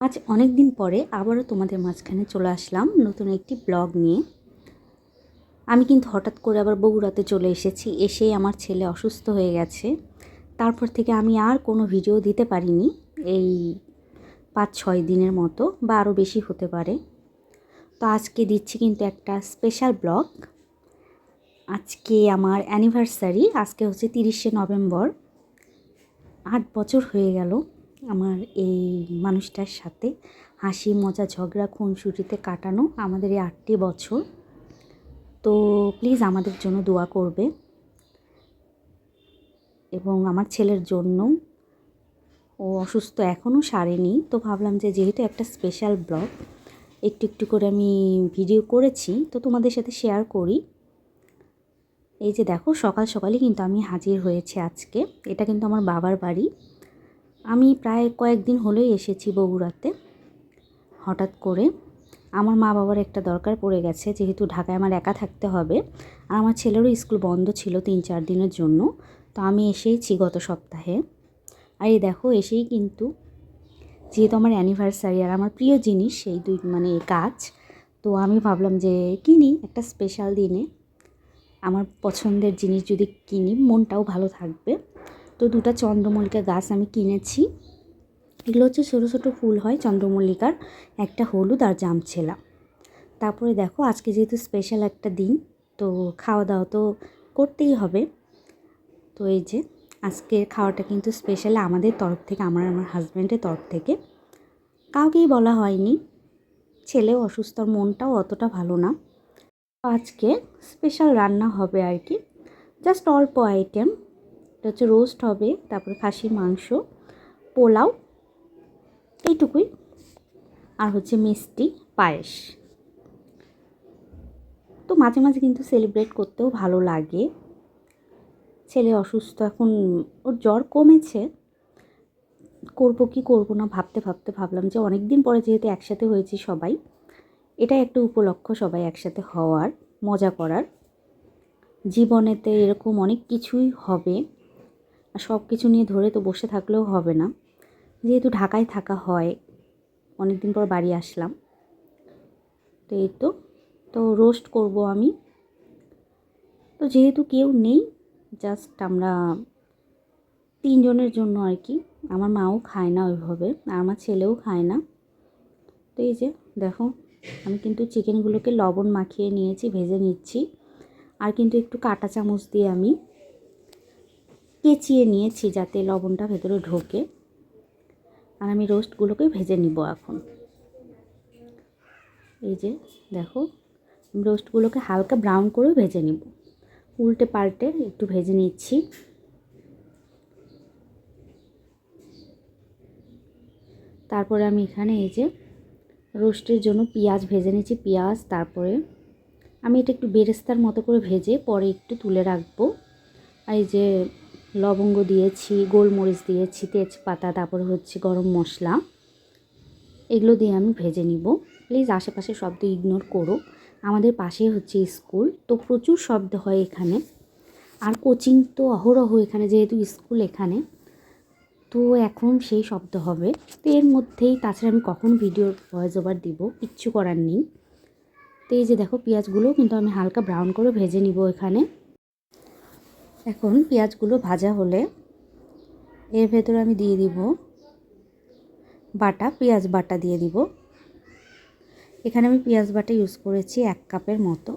আজ অনেক দিন পরে আবারও তোমাদের মাঝখানে চলে আসলাম নতুন একটি ব্লগ নিয়ে। আমি কিন্তু হঠাৎ করে আবার বগুড়াতে চলে এসেছি এসেই আমার ছেলে অসুস্থ হয়ে গেছে। তারপর থেকে আমি আর কোনো ভিডিও দিতে পারিনি এই পাঁচ ছয় দিনের মতো বা আরও বেশি হতে পারে। তো আজকে দিচ্ছি কিন্তু একটা স্পেশাল ব্লগ। আজকে আমার অ্যানিভার্সারি আজকে হচ্ছে তিরিশে নভেম্বর, আট বছর হয়ে গেল। আমার এই মানুষটার সাথে হাসি, মজা, ঝগড়া, খুনসুটিতে কাটানো আমাদের এই আটটি বছর। তো প্লিজ আমাদের জন্য দোয়া করবে। এবং আমার ছেলের জন্য ও অসুস্থ এখনও সারেনি। তো ভাবলাম যে যেহেতু একটা স্পেশাল ব্লগ একটু একটু করে আমি ভিডিও করেছি। তো তোমাদের সাথে শেয়ার করি। এই যে দেখো, সকাল সকালই কিন্তু আমি হাজির হয়েছি আজকে। এটা কিন্তু আমার বাবার বাড়ি। আমি প্রায় কয়েকদিন হলেই এসেছি বগুড়াতে। হঠাৎ করে আমার মা বাবার একটা দরকার পড়ে গেছে, যেহেতু ঢাকায় আমার একা থাকতে হবে। আর আমার ছেলেরও স্কুল বন্ধ ছিল তিন চার দিনের জন্য, তো আমি এসেইছি গত সপ্তাহে। আর এই দেখো, এসেই কিন্তু যেহেতু আমার অ্যানিভার্সারি আর আমার প্রিয় জিনিস সেই দুই মানে কাজ, তো আমি ভাবলাম যে কিনি একটা স্পেশাল দিনে। আমার পছন্দের জিনিস যদি কিনি, মনটাও ভালো থাকবে। তো দুটো চন্দ্রমল্লিকা গাছ আমি কিনেছি। এগুলো হচ্ছে ছোটো ছোটো ফুল হয় চন্দ্রমল্লিকার। একটা হলুদ আর জামছেলা। তারপরে দেখো, আজকে যেহেতু স্পেশাল একটা দিন, তো খাওয়া দাওয়া তো করতেই হবে। তো এই যে আজকের খাওয়াটা কিন্তু স্পেশাল আমাদের তরফ থেকে, আমার আমার হাজব্যান্ডের তরফ থেকে। কাউকেই বলা হয়নি। ছেলেও অসুস্থ মনটাও অতটা ভালো না। আজকে স্পেশাল রান্না হবে আর কি। জাস্ট অল্প আইটেম এটা হচ্ছে রোস্ট হবে, তারপরে খাসির মাংস, পোলাও, এইটুকুই। আর হচ্ছে মিষ্টি পায়েস। তো মাঝে মাঝে কিন্তু সেলিব্রেট করতেও ভালো লাগে। ছেলে অসুস্থ, এখন ওর জ্বর কমেছে। করব কি করব না, ভাবতে ভাবতে ভাবলাম যে অনেক দিন পরে যেহেতু একসাথে হয়েছি সবাই, এটা একটা উপলক্ষ সবাই একসাথে হওয়ার, মজা করার। জীবনেতে এরকম অনেক কিছুই হবে। সব কিছু নিয়ে ধরে তো বসে থাকলেও হবে না। যেহেতু ঢাকায় থাকা হয় অনেক দিন পর বাড়ি আসলাম। তো এই তো তো রোস্ট করব আমি। তো যেহেতু কেউ নেই জাস্ট আমরা তিনজনের জন্য আর কি। আমার মাও খায় না ওইভাবে, আর আমার ছেলেও খায় না। তো এই যে, দেখো, আমি কিন্তু চিকেনগুলোকে লবণ মাখিয়ে নিয়েছি, ভেজে নিচ্ছি। আর কিন্তু একটু কাঁটা চামচ দিয়ে আমি কেচিয়ে নিয়েছি যাতে লবণটা ভেতরে ঢোকে। আর আমি রোস্টগুলোকে ভেজে নিব এখন। এই যে, দেখো রোস্টগুলোকে হালকা ব্রাউন করে ভেজে নিব। উল্টে পাল্টে একটু ভেজে নিচ্ছি। তারপরে আমি এখানে এই যে, রোস্টের জন্য পেঁয়াজ ভেজে নিচ্ছি, পেঁয়াজ। তারপরে আমি এটা একটু বেরেস্তার মতো করে ভেজে পরে একটু তুলে রাখব। আর এই যে লবঙ্গ দিয়েছি, গোলমরিচ দিয়েছি, তেজপাতা, তারপরে হচ্ছে গরম মশলা। এগুলো দিয়ে আমি ভেজে নিব। প্লিজ আশেপাশে শব্দ ইগনোর করো। আমাদের পাশে হচ্ছে স্কুল, তো প্রচুর শব্দ হয় এখানে। আর কোচিং তো অহরহ এখানে, যেহেতু স্কুল এখানে, তো এখন সেই শব্দ হবে। তো এর মধ্যেই তাছাড়া আমি কখন ভিডিওর ভয়েস ওভার দিব, কিচ্ছু করার নেই। তো এই যে দেখো পেঁয়াজগুলো কিন্তু আমি হালকা ব্রাউন করে ভেজে নিব এখানে। এখন পেঁয়াজগুলো ভাজা হলে এর ভেতরে আমি দিয়ে দিব বাটা, পেঁয়াজ বাটা দিয়ে দিব। এখানে আমি পেঁয়াজ বাটা ইউজ করেছি এক কাপের মতো।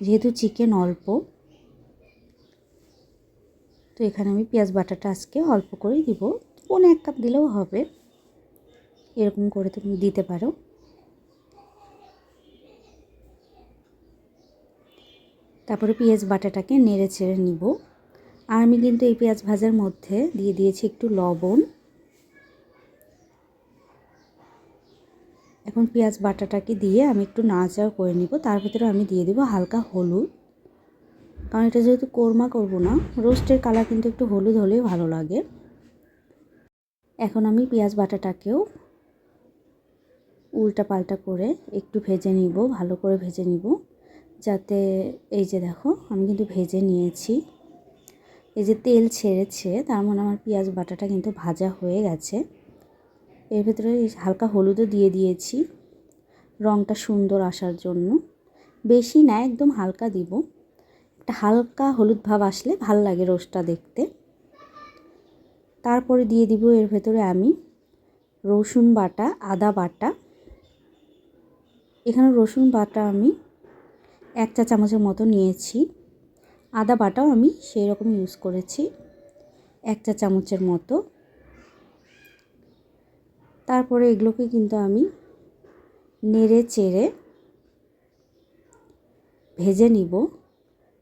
যেহেতু চিকেন অল্প, তো এখানে আমি পেঁয়াজ বাটাটা আজকে অল্প করেই দিব। পনে এক কাপ দিলেও হবে। এরকম করে তুমি দিতে পারো। তারপরে পেঁয়াজ বাটাটাকে নেড়ে ছেড়ে নিব। আর আমি কিন্তু এই পেঁয়াজ ভাজার মধ্যে দিয়ে দিয়েছি একটু লবণ। এখন পেঁয়াজ বাটাটাকে দিয়ে আমি একটু নাড়াচাড়া করে নিব। তার ভিতরে আমি দিয়ে দিব হালকা হলুদ। কারণ এটা যেহেতু কোরমা করব না, রোস্টের কালার কিন্তু একটু হলুদ হলেই ভালো লাগে। এখন আমি পেঁয়াজ বাটাটাকেও উল্টা পাল্টা করে একটু ভেজে নিব, ভালো করে ভেজে নিব। যাতে এই যে দেখো, আমি কিন্তু ভেজে নিয়েছি। এই যে তেল ছেড়েছে, তার মানে আমার পেঁয়াজ বাটাটা কিন্তু ভাজা হয়ে গেছে। এর ভেতরে হালকা হলুদও দিয়ে দিয়েছি রঙটা সুন্দর আসার জন্য। বেশি না, একদম হালকা দিব। একটা হালকা হলুদ ভাব আসলে ভালো লাগে রোস্টটা দেখতে। তারপরে দিয়ে দিব এর ভেতরে আমি রসুন বাটা, আদা বাটা। এখানে রসুন বাটা আমি এক চা চামচের মতো নিয়েছি। আদা বাটাও আমি সেই রকম ইউজ করেছি। এক চা চামচের মতো। তারপরে এগুলোকে কিন্তু আমি নেড়ে চেড়ে ভেজে নিব।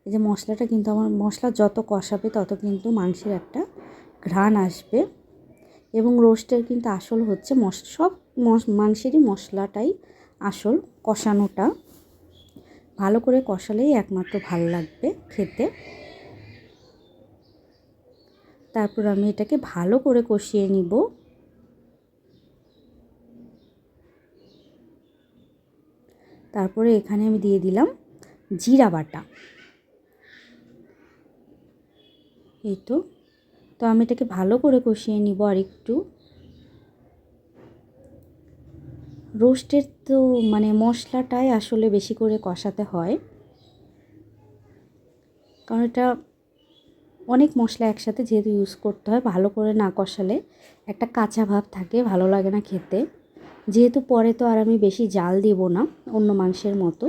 এই যে মশলাটা কিন্তু আমার, মশলা যত কষাবে তত কিন্তু মাংসের একটা ঘ্রাণ আসবে। এবং রোস্টের কিন্তু আসল হচ্ছে মশ, সব মাংসেরই মশলাটাই আসল কষানোটা। ভালো করে কষালেই একমাত্র ভালো লাগবে খেতে। তারপর আমি এটাকে ভালো করে কষিয়ে নিব। তারপরে এখানে আমি দিয়ে দিলাম জিরা বাটা। এই তো। তো আমি এটাকে ভালো করে কষিয়ে নিব আর একটু রোস্টের তো মানে মশলাটাই আসলে বেশি করে কষাতে হয়। কারণ এটা অনেক মশলা একসাথে যেহেতু ইউজ করতে হয়, ভালো করে না কষালে একটা কাঁচা ভাব থাকে, ভালো লাগে না খেতে। যেহেতু পরে তো আর আমি বেশি জাল দিব না, অন্য মাংসের মতো।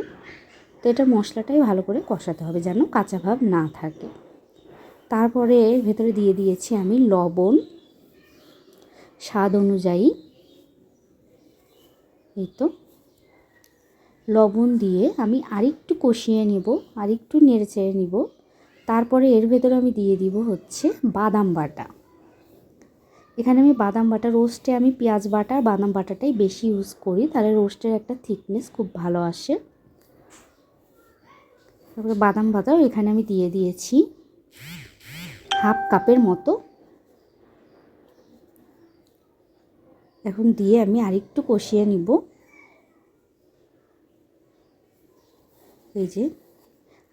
তো এটা মশলাটাই ভালো করে কষাতে হবে যেন কাঁচা ভাব না থাকে। তারপরে ভেতরে দিয়ে দিয়েছি আমি লবণ। স্বাদ অনুযায়ী এই তো। লবণ দিয়ে আমি আরেকটু কষিয়ে নেব, আরেকটু নেড়ে চেড়ে নিব। তারপরে এর ভেতরে আমি দিয়ে দিব হচ্ছে বাদাম বাটা। এখানে আমি বাদাম বাটা রোস্টে আমি পেঁয়াজ বাটা আর বাদাম বাটাটাই বেশি ইউজ করি। তাহলে রোস্টের একটা থিকনেস খুব ভালো আসে। তারপরে বাদাম বাটাও এখানে আমি দিয়ে দিয়েছি। হাফ কাপের মতো। এখন দিয়ে আমি আরেকটু কষিয়ে নিব। এই যে,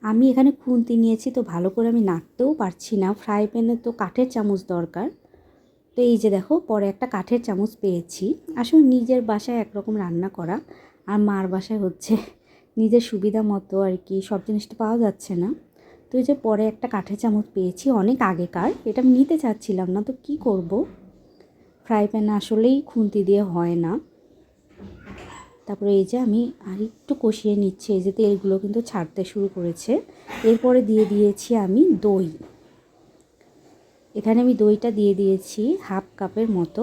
আমি এখানে খুন্তি নিয়েছি তো ভালো করে আমি নাড়তেও পারছি না। ফ্রাই প্যানে তো কাঠের চামচ দরকার। তো এই যে দেখো, পরে একটা কাঠের চামচ পেয়েছি। আসলে নিজের বাসায় একরকম রান্না করা, আর মার বাসায় হচ্ছে নিজের সুবিধা মতো আর কি, সব জিনিসটা পাওয়া যাচ্ছে না। তো এই যে পরে একটা কাঠের চামচ পেয়েছি, অনেক আগেকার। এটা আমি নিতে চাচ্ছিলাম না, তো কি করব? ফ্রাই প্যানে আসলেই খুন্তি দিয়ে হয় না। তারপরে এই যে আমি আর একটু কষিয়ে নিচ্ছি, এই যে তেলগুলো কিন্তু ছাড়তে শুরু করেছে। এরপরে দিয়ে দিয়েছি আমি দই। এখানে আমি দইটা দিয়ে দিয়েছি হাফ কাপের মতো।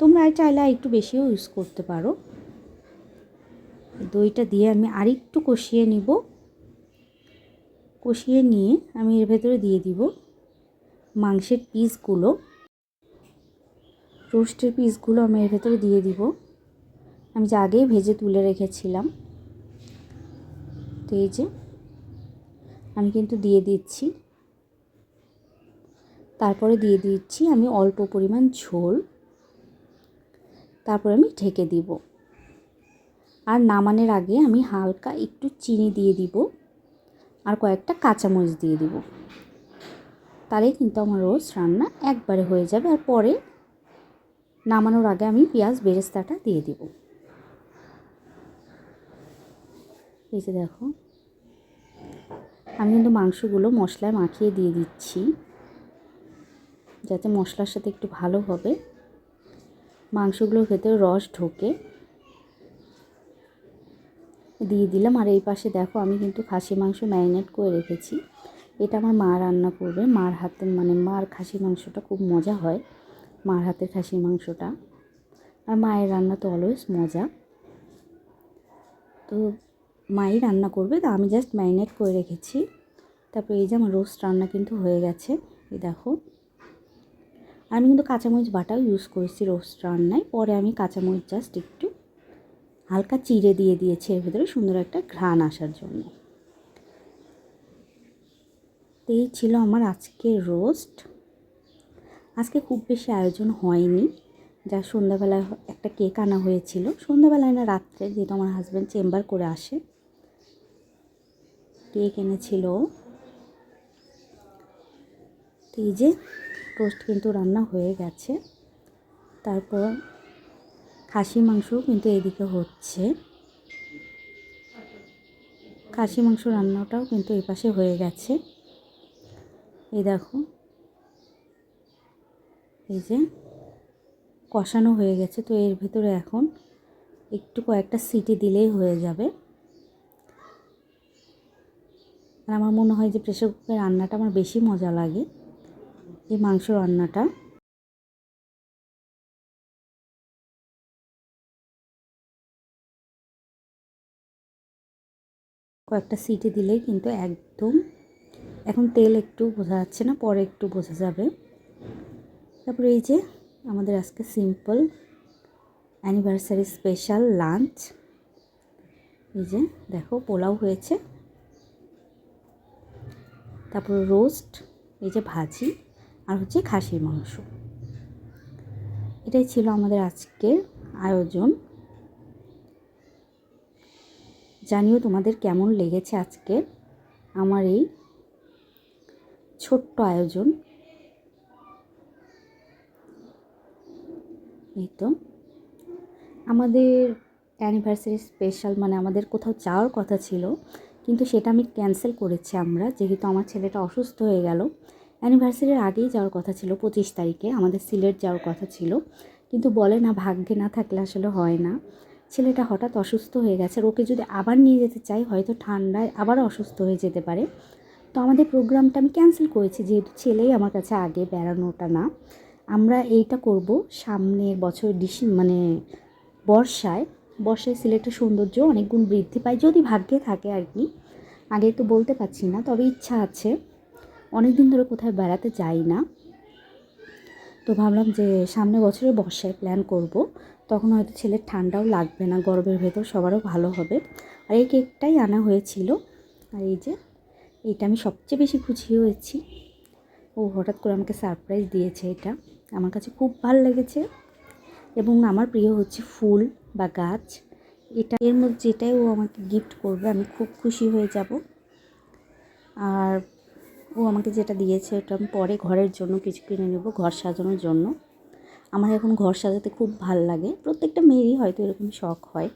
তোমরা চাইলে একটু বেশিও ইউজ করতে পারো। দইটা দিয়ে আমি আরেকটু কষিয়ে নিব। কষিয়ে নিয়ে আমি এর ভেতরে দিয়ে দিব মাংসের পিসগুলো রোস্টের পিসগুলো আমি এর ভেতরে দিয়ে দিব। আমি যে আগেই ভেজে তুলে রেখেছিলাম। তো এই যে, আমি কিন্তু দিয়ে দিচ্ছি। তারপরে দিয়ে দিচ্ছি আমি অল্প পরিমাণ ঝোল। তারপরে আমি ঢেকে দিব। আর নামানোর আগে আমি হালকা একটু চিনি দিয়ে দিব। আর কয়েকটা কাঁচামরিচ দিয়ে দিব। তাহলে কিন্তু আমার রোজ রান্না একবারে হয়ে যাবে। আর পরে নামানোর আগে আমি পেঁয়াজ বেরেস্তাটা দিয়ে দিব। এই যে দেখো, আমি কিন্তু মাংসগুলো মশলায় মাখিয়ে দিয়ে দিচ্ছি, যাতে মশলার সাথে একটু ভালো হবে। মাংসগুলোর ভেতরে রস ঢোকে। দিয়ে দিলাম, আর এই পাশে দেখো আমি কিন্তু খাসি মাংস ম্যারিনেট করে রেখেছি। এটা আমার মা রান্না করবে, মার হাতে মানে মার খাসি মাংসটা খুব মজা হয়। মার হাতের খাসির মাংসটা। আর মায়ের রান্না তো অলওয়েজ মজা। তো মাই রান্না করবে, তো আমি জাস্ট ম্যারিনেট করে রেখেছি। তারপর এই যে আমার রোস্ট রান্না কিন্তু হয়ে গেছে, এই দেখো। আমি কিন্তু কাঁচামরিচ বাটাও ইউজ করেছি রোস্ট রান্নায়, পরে আমি কাঁচামরিচ জাস্ট একটু হালকা চিড়ে দিয়ে দিয়েছি, এর ভিতরে সুন্দর একটা ঘ্রাণ আসার জন্য। তো এই ছিল আমার আজকের রোস্ট আজকে খুব বেশি আয়োজন হয়নি। যা সন্ধ্যাবেলায় একটা কেক আনা হয়েছিল। সন্ধ্যাবেলায় না, রাত্রে যেহেতু আমার হাজব্যান্ড চেম্বার করে আসে। কেক এনেছিল। তো এই যে টোস্ট কিন্তু রান্না হয়ে গেছে। তারপর খাসি মাংস কিন্তু এদিকে হচ্ছে। খাসি মাংস রান্নাটাও কিন্তু এই পাশে হয়ে গেছে। এই দেখো এই যে কষানো হয়ে গেছে, তো এর ভেতরে এখন একটু কয়েকটা সিটি দিলেই হয়ে যাবে। আর আমার মনে হয় যে প্রেশার কুকারের রান্নাটা আমার বেশি মজা লাগে, এই মাংস রান্নাটা। কয়েকটা সিটি দিলেই কিন্তু একদম, এখন তেল একটু বোঝা যাচ্ছে না, পরে একটু বোঝা যাবে। তারপরে এই যে আমাদের আজকে সিম্পল অ্যানিভার্সারি স্পেশাল লাঞ্চ এই যে দেখো, পোলাও হয়েছে। তারপর রোস্ট এই যে ভাজি, আর হচ্ছে খাসির মাংস। এটাই ছিল আমাদের আজকের আয়োজন। জানিও তোমাদের কেমন লেগেছে আজকে আমার এই ছোট্ট আয়োজন। এই তো। আমাদের অ্যানিভার্সারি স্পেশাল মানে আমাদের কোথাও যাওয়ার কথা ছিল, কিন্তু সেটা আমি ক্যান্সেল করেছি আমরা, যেহেতু আমার ছেলেটা অসুস্থ হয়ে গেল। অ্যানিভার্সারির আগেই যাওয়ার কথা ছিল, পঁচিশ তারিখে, আমাদের সিলেট যাওয়ার কথা ছিল। কিন্তু বলে না, ভাগ্যে না থাকলে আসলে হয় না। ছেলেটা হঠাৎ অসুস্থ হয়ে গেছে, আর ওকে যদি আবার নিয়ে যেতে চাই, হয়তো ঠান্ডায় আবার অসুস্থ হয়ে যেতে পারে। তো আমাদের প্রোগ্রামটা আমি ক্যান্সেল করেছি, যেহেতু ছেলেই আমার কাছে আগে বেড়ানোটা না। আমরা এইটা করব সামনের বছর ডিসি মানে বর্ষায়। বর্ষায় সিলেটের সৌন্দর্য অনেক গুণ বৃদ্ধি পায়, যদি ভাগ্যে থাকে আর কি। আগে তো বলতে পারছি না, তবে ইচ্ছা আছে। অনেক দিন ধরে কোথায় বেড়াতে যাই না। তো ভাবলাম যে সামনে বছরে বর্ষায় প্ল্যান করব। তখন হয়তো ছেলের ঠান্ডাও লাগবে না, গরমের ভেতর সবারও ভালো হবে। আর এই কেকটাই আনা হয়েছিল। আর এই যে, এইটা আমি সবচেয়ে বেশি খুশি হয়েছি। ও হঠাৎ করে আমাকে সারপ্রাইজ দিয়েছে এটা। আমার কাছে খুব ভালো লেগেছে এবং আমার প্রিয় হচ্ছে ফুল বা গাছ। এটা এর মধ্যে যেটাই ও আমাকে গিফট করবে, আমি খুব খুশি হয়ে যাব। আর ও আমাকে যেটা দিয়েছে ওটা আমি পরে ঘরের জন্য কিছু কিনে নেব, ঘর সাজানোর জন্য। আমার এখন ঘর সাজাতে খুব ভালো লাগে। প্রত্যেকটা মেয়েরই হয়তো এরকম শখ হয়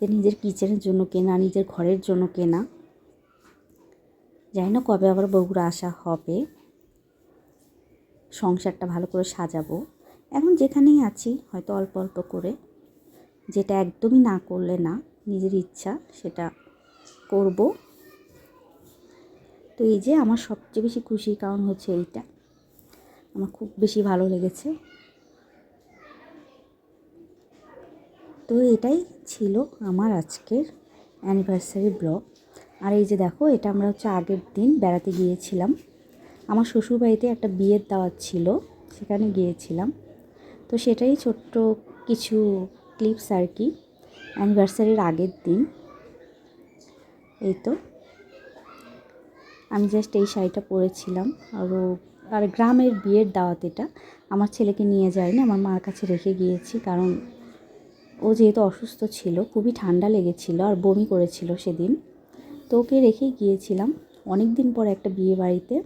যে নিজের কিচেনের জন্য কেনা, নিজের ঘরের জন্য কেনা। জানি না কবে আবার বগুড়া আসা হবে। সংসারটা ভালো করে সাজাবো। এখন যেখানেই আছি, হয়তো অল্প অল্প করে, যেটা একদমই না করলে না, নিজের ইচ্ছা সেটা করব। তো এই যে আমার সবচেয়ে বেশি খুশির কারণ হচ্ছে এইটা। আমার খুব বেশি ভালো লেগেছে। তো এটাই ছিল আমার আজকের অ্যানিভার্সারি ব্লগ। আর এই যে দেখো, এটা আমরা হচ্ছে আগের দিন বেড়াতে গিয়েছিলাম। আমার শ্বশুরবাড়িতে একটা বিয়ের দাওয়াত ছিল, সেখানে গিয়েছিলাম। তো সেটাই ছোট্ট কিছু ক্লিপস আর কি অ্যানিভার্সারির আগের দিন। এই তো আমি জাস্ট এই শাড়িটা পরেছিলাম। আরও আর গ্রামের বিয়ের দাওয়াত এটা। আমার ছেলেকে নিয়ে যায়নি, আমার মার কাছে রেখে গিয়েছি, কারণ ও যেহেতু অসুস্থ ছিল, খুবই ঠান্ডা লেগেছিল আর বমি করেছিল সেদিন। তো ওকে রেখেই গিয়েছিলাম। অনেক দিন পর একটা বিয়ে বাড়িতে।